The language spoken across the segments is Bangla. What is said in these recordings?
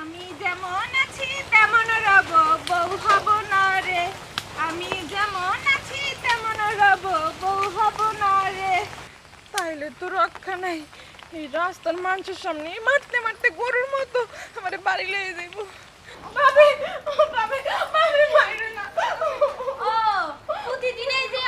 আমি যেমন আছি, তেমন রব, বউ হব না রে। আমি যেমন আছি, তেমন রব, বউ হব না রে। তাইলে তো রক্ষা নাই। এই রাস্তার মানুষের সামনে মারতে মারতে গরুর মতো আমার বাড়ি লয়ে যাইব। ও ভাবি ভাবি মাইরে না। ও, প্রতিদিন এই যে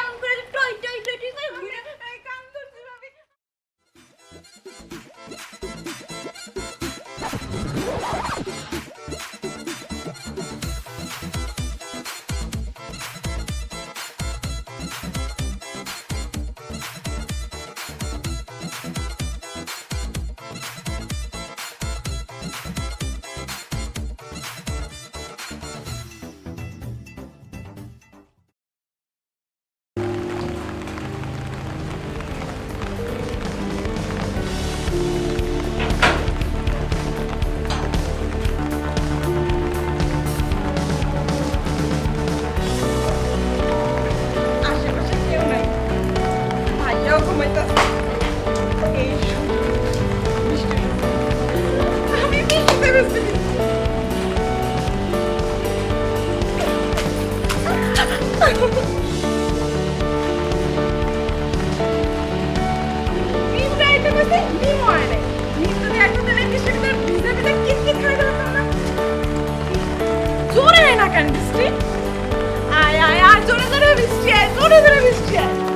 ভিজে কিনকিন খাই দিতাম না জোরে না কেন বৃষ্টি আয় আয় আয় জোরে জোরে বৃষ্টি আয় জোরে জোরে বৃষ্টি আয়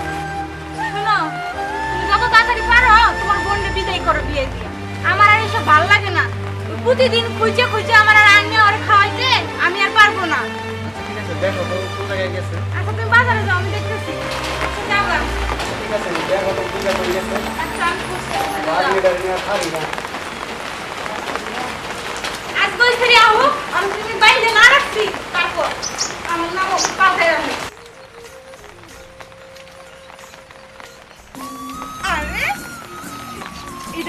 করো বিয়ে দিয়ে। আমার আর এসব ভালো লাগে না। প্রতিদিন খুঁজে খুঁজে আমার আর আনিয়ে আর খাওয়াইতে আমি আর পারব না। আচ্ছা ঠিক আছে দেখো তো কোন জায়গায় গেছে। আচ্ছা তুমি বাজারে যাও আমি দেখতেছি। আচ্ছা যাও ঠিক আছে দেখো তো কোন জায়গায় গেছে। আচ্ছা আমি খুঁজছি। আর না। আজ বই ফিরে আহো আমি তুমি বাইরে না রাখছি তারপর আমার নাম আমি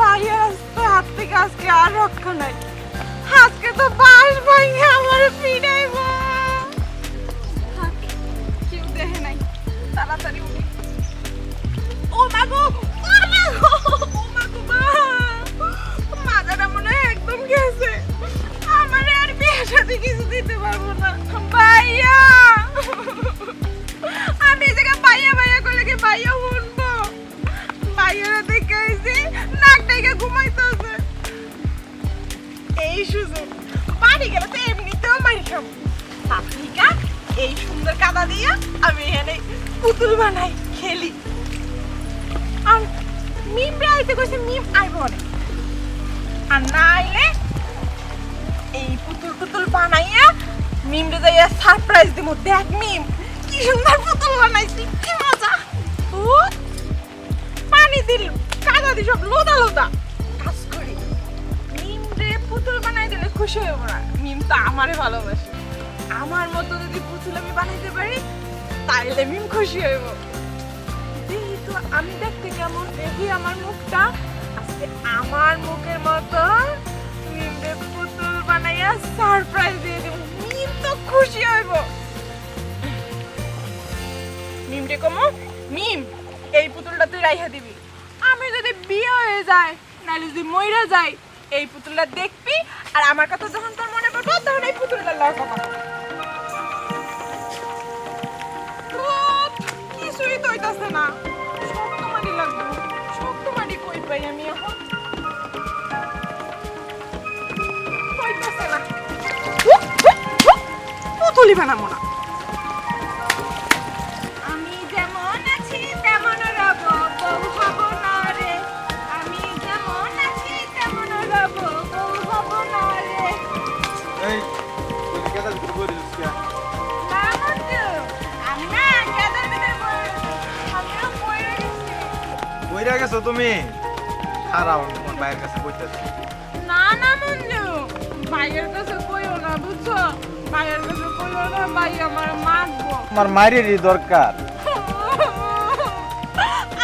ভাইয়া আজকে হাত থেকে আজকে আর রক্ষা নাই। আজকে তো বাস ভাঙে আমার পিড়াইব কেউ দেখে নাই। তাড়াতাড়ি উঠি। ও মা গো, ও মা ও মা মা। মাথাটা হয় একদম গেছে। আমারে আর বিয়ে সাথে কিছু দিতে পারব না। ভাইয়া এই সুন্দর কাদা দিয়া আমি এখানে পুতুল বানাই, খেলি। আর মিম আইতে কইছে, মিম আইব আর না আইলে এই পুতুল টুতুল বানাইয়া মিমরে যাইয়া সারপ্রাইজ দিব দেখ মিম, কি সুন্দর পুতুল বানাইছি, কি মজা! ও পানি দিল, কাদা দি সব লোদা লোদা। কাজ করি। মিম রে পুতুল বানাই দিলে খুশি হইব না। মিম তো আমারে ভালোবাসে। আমার মতো যদি পুতুল আমি বানাইতে পারি, তাইলে মিম খুশি হইব। দেখি তো আমি দেখতে কেমন, দেখি আমার মুখটা। আজকে আমার মুখের মতো মিমরে পুতুল বানাইয়া সারপ্রাইজ দিয়ে দেব। মিম তো খুশি হইব। মিম রে কমো মিম এই পুতুলটা তুই রাইহা দিবি। আমি যদি বিয়ে হয়ে যায় নাহলে যদি মইরা যাই, এই পুতুলটা দেখবি, আর আমার কথা যখন তোর মনে পড়ব, তখন এই পুতুলটা লাগাবো হইতাছে না। শক্ত মাটি লাগবে। শক্ত মাটি কই পাই আমি এখন? হইতাছে না। পুতুলই বানাবো না। কইরা তুমি? খারাপ তোমার ভাইয়ের কাছে কইতেছি। না না মঞ্জু। ভাইয়ের কাছে কইও না বুঝছ? ভাইয়ের কাছে কইও না ভাই আমার মারবো তোমার মায়েরই দরকার।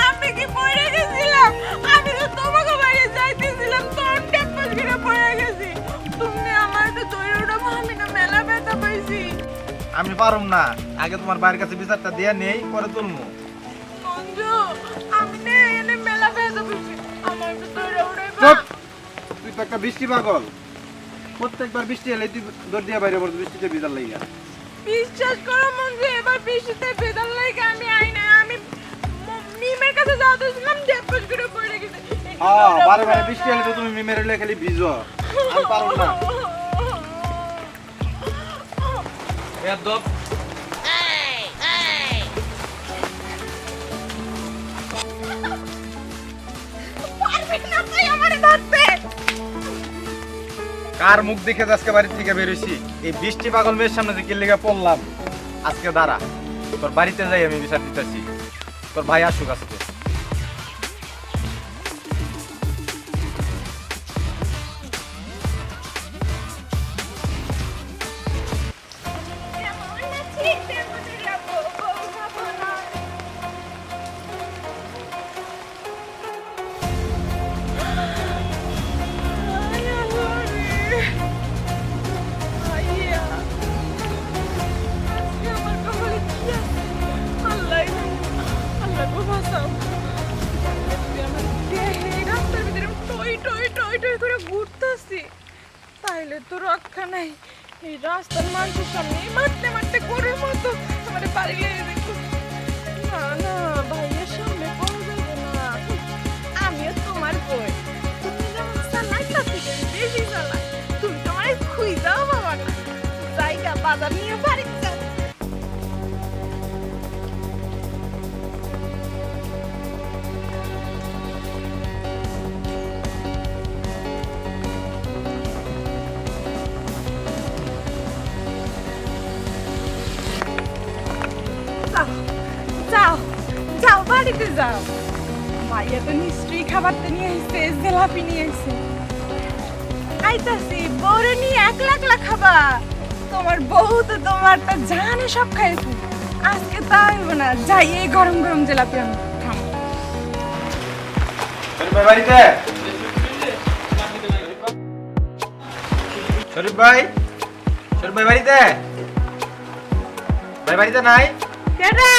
আমি কি পড়ে গেছিলাম? আমি তো তোমাকে বাইরে যাইতেছিলাম তোর টেম্পল পড়ে গেছি। তুমি আমার তো আমি না মেলা ব্যথা পাইছি। আমি পারুম না। আগে তোমার ভাইয়ের কাছে বিচারটা দিয়ে নেই পরে তুলমু। মঞ্জু আমি না তুই তো একটা বৃষ্টি পাগল। প্রত্যেকবার বৃষ্টি এলে তুই দৌড় দিয়ে বাইরে পড়তো বৃষ্টিতে ভিজার লাইগা বিশ্বাস করো মঞ্জু এবার বৃষ্টিতে বেদাল লাগে আমি আই না আমি মিমের কাছে যাওয়াতেছিলাম টেম্পল ঘিরে পড়ে গেছি। হ্যাঁ বারে বারে বৃষ্টি এলে তো তুমি মেরে এলে খালি ভিজো। আমি পারুম না। বেয়াদব পারবি কার মুখ দেখে আজকে বাড়ি থেকে বেরোইছি এই বৃষ্টি পাগল মেয়ের সামনে থেকে লেগে পড়লাম? আজকে দাঁড়া, তোর বাড়িতে যাই আমি বিচার দিতেছি। তোর ভাই আসুক আজকে। বাজার নিয়ে বাড়ি যাও যাও বাড়িতে যাও মাইয়া তো নিশ্চয়ই খাবারটা নিয়ে আসছে জিলাপি নিয়ে আসছে আইতাছি বউরে নিয়ে একলা একলা খাবা তোমার বউ তো তোমার তো জানে সব খাইছে আজকে তাই না। যাই এই গরম গরম জিলাপি আমি ভাই বাড়িতে? শরীফ ভাই? শরীফ ভাই বাড়িতে? ভাই বাড়িতে নাই? কেডা?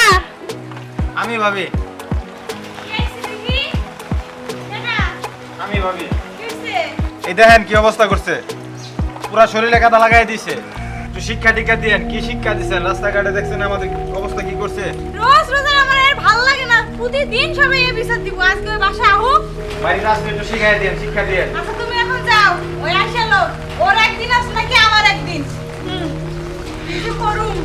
আমি ভাবি। আমি ভাবি। এই দেখেন কি অবস্থা করছে। পুরা শরীরে কাদা লাগাই দিছে। একটু শিক্ষা টিক্ষা দিয়েন কি শিক্ষা দিচ্ছেন? রাস্তাঘাটে দেখছেন আমাদের অবস্থা কি করছে? রোজ রোজ আমার আর ভালো লাগে না। প্রতিদিন সবাই এই বিচার দিব। আজকে বাসা আহুক। বাড়িতে আসলে একটু শিখাই দিয়েন শিক্ষা দিয়েন আচ্ছা তুমি এখন যাও। ওই আসে লোক ওর একদিন আছে নাকি আমার একদিন? হুম। কিছু করুম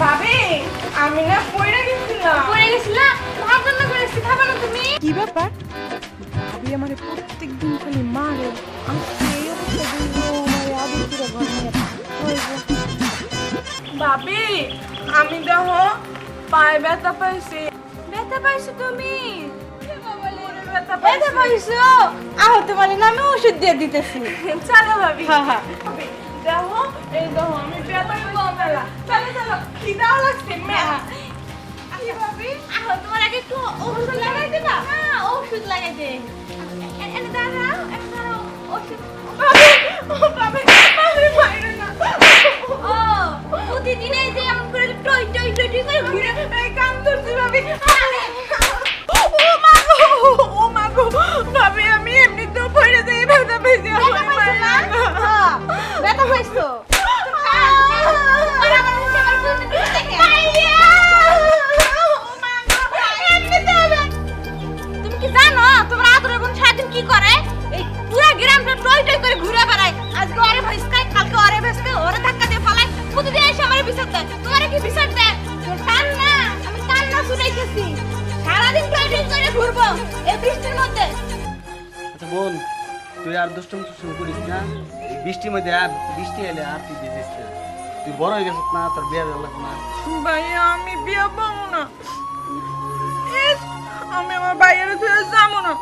ভাবি আমি না পড়ে গেছিলাম। কি ব্যাপার? ভাবি আমার প্রত্যেক দিন খালি মারে আজকে এই অবস্থা দেখব আমার আদর করে ঘর নিয়ে ভাবি আমি দেখো পায়ে ব্যথা পাইছি। ব্যথা পাইছো তুমি? ব্যথা পাইছো। আহত মানে না আমি ওষুধ দিয়ে দিতেছি। চলো ভাবি। হ্যাঁ হ্যাঁ। দেখো এই দেখো আমি ব্যথা মেলা চলো চলো খিদাও লাগছে মেলা কি ভাবি? আহ তোমার আগে একটু ওষুধ লাগাই দিবা? হ্যাঁ ওষুধ লাগাই দে। এনে দাঁড়াও এনে দাঁড়াও ওষুধ। ও ভাবি ভাবি মাইরো না। ও প্রতিদিন এই যে এমন করে টই টই টই করে ঘুরে কান ধরছি ভাবি। টই করে ঘুরে বেড়ায়। আজকে ওরে ভেসকায় কালকে ওরে ভেসকে ওরে ধাক্কা দিয়ে ফালায়। প্রতিদিন এসে আমারে বিচার দেয়। তোমারে কি বিচার দেয়? তোর কান না আমি কান না শুনাইতেছি। সারাদিন টই টই করে ঘুরবো এই বৃষ্টির মধ্যে। আচ্ছা বোন তুই আর দুষ্টম টুষ্টম করিস না। এই বৃষ্টির মধ্যে আর বৃষ্টি এলে আর তুই ভিজিস না। তুই বড় হয়ে গেছিস না তোর বিয়ে দেওয়া লাগবে না। ভাইয়া আমি বিয়ে পাবো না। আমি আমার ভাইয়ের ধরে যাব না।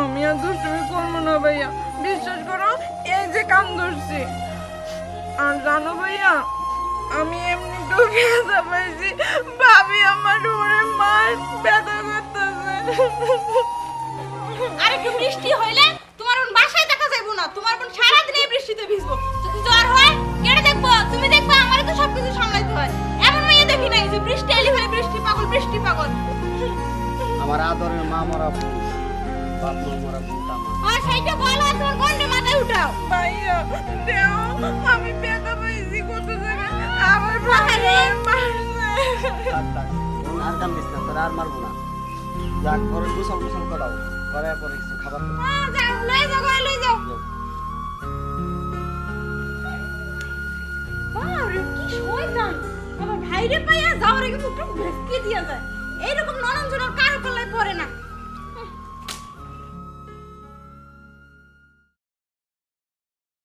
আমি আর দুষ্টুমি করব না ভাইয়া। বিশ্বাস করো এই যে কান ধরছি। আর জানো ভাইয়া আমি এমনি তো ব্যথা পাইছি। ভাবি আমার উপরে মার ব্যথা করতেছে। আর একটু বৃষ্টি হইলে তোমার বোন বাসায় দেখা যাইবো না। তোমার বোন সারাদিন এই বৃষ্টিতে ভিজবো। যদি জ্বর হয় কেটে দেখব। তুমি দেখবা আমারই তো সবকিছু সামলাইতে হয়। এমন মেয়ে দেখি নাই যে বৃষ্টি এলে ফেলে বৃষ্টি পাগল বৃষ্টি পাগল। আমার আদরের মা মরা বোন বাপ মা মরা আমার সেইটা বলো তোমার বোনকে মাথায় উঠাও। ভাইয়া দেও আমি ব্যথা পাইছি কত জায়গায়। আমার ভাইরে আর কান্দিস না তোর আর মারবো না। যাক ঘরে গোসল গোসল করাও করার পরে কিছু খাবার যাও লই যাও লই যাও। বারে কি শয়তান। আমার ভাইরে পাইয়া যাওয়ার আগে মুখটা ভেসকে দিয়া যায়। এইরকম নরম জনের কারও কল্লায় পড়ে না।